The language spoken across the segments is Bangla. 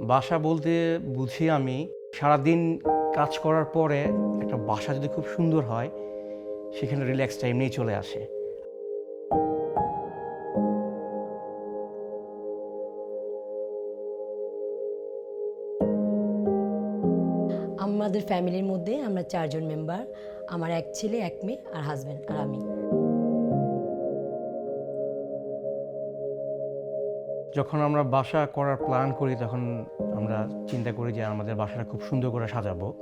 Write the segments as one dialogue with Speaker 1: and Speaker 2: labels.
Speaker 1: বাসা বলতে বুঝি আমি, সারাদিন কাজ করার পরে একটা বাসা যদি খুব সুন্দর হয়, সেখানে রিল্যাক্স টাইম নিয়ে চলে আসে।
Speaker 2: আমাদের ফ্যামিলির মধ্যে আমরা চারজন মেম্বার আমার এক ছেলে, এক মেয়ে, আর হাজব্যান্ড আর আমি।
Speaker 1: যখন আমরা বাসা করার প্ল্যান করি, তখন আমরা চিন্তা করি যে আমাদের বাসাটা খুব সুন্দর করে সাজাবো।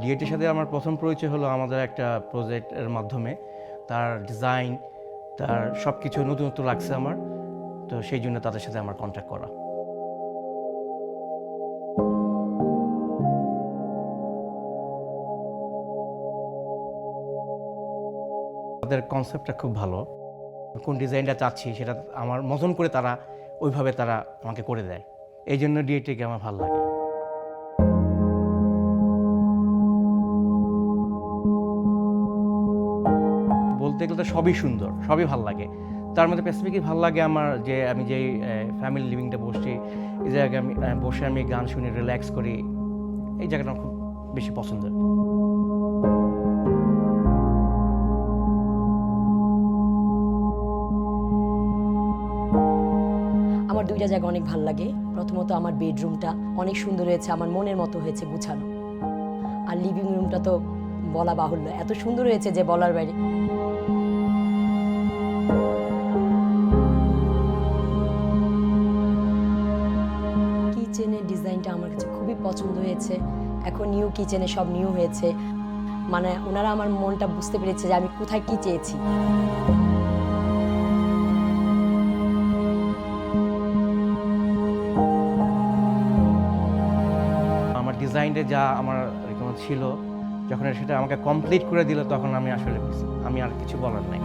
Speaker 1: ডিএটির সাথে আমার প্রথম পরিচয় হলো আমাদের একটা প্রজেক্টের মাধ্যমে। তার ডিজাইন তার সব কিছু নতুনত্ব লাগছে আমার। তো সেই জন্য তাদের সাথে আমার কন্ট্যাক্ট করা। তাদের কনসেপ্টটা খুব ভালো। কোন ডিজাইনটা চাচ্ছি সেটা আমার মতন করে তারা ওইভাবে তারা আমাকে করে দেয়। এই জন্য ডিএটিকে আমার ভালো লাগে। বলতে গেলে তো সবই সুন্দর, সবই ভালো লাগে। তার মধ্যে স্পেসিফিকই ভালো লাগে আমার যে আমি যেই ফ্যামিলি লিভিংটা বসছি, এই জায়গায় আমি বসে আমি গান শুনি রিল্যাক্স করি, এই জায়গাটা আমার খুব বেশি পছন্দের।
Speaker 2: আমার দুইটা জায়গা অনেক ভালো লাগে। প্রথমত আমার বেডরুমটা অনেক সুন্দর হয়েছে, আমার মনের মতো হয়েছে গুছানো। আর লিভিং রুমটা তো বলা বাহুল্য, এত সুন্দর হয়েছে যে বলার বাইরে। কিচেনের ডিজাইনটা আমার কাছে খুবই পছন্দ হয়েছে, এখন নিউ কিচেনে সব নিউ হয়েছে। মানে ওনারা আমার মনটা বুঝতে পেরেছে যে আমি কোথায় কি চেয়েছি।
Speaker 1: ডিজাইনটা যা আমার রিকমেন্ড ছিল, যখন সেটা আমাকে কমপ্লিট করে দিল, তখন আমি আসলে আমি আর কিছু বলার নাই।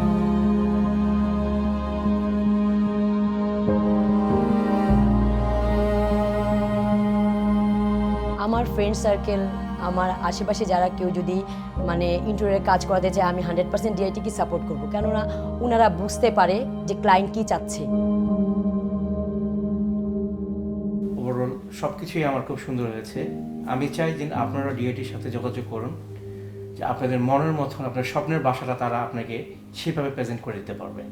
Speaker 2: আমার ফ্রেন্ড সার্কেল আমার আশেপাশে যারা কেউ যদি মানে ইন্টারিয়ার কাজ করাতে চায়, আমি হান্ড্রেড পার্সেন্ট ডিআইটিকে সাপোর্ট করব। কেননা ওনারা বুঝতে পারে যে ক্লায়েন্ট কী চাচ্ছে।
Speaker 1: সব কিছুই আমার খুব সুন্দর হয়েছে। আমি চাই যে আপনারা ডিএটির সাথে যোগাযোগ করুন, যে আপনাদের মনের মতন আপনার স্বপ্নের বাসাটা তারা আপনাকে সেভাবে প্রেজেন্ট করে দিতে পারবে।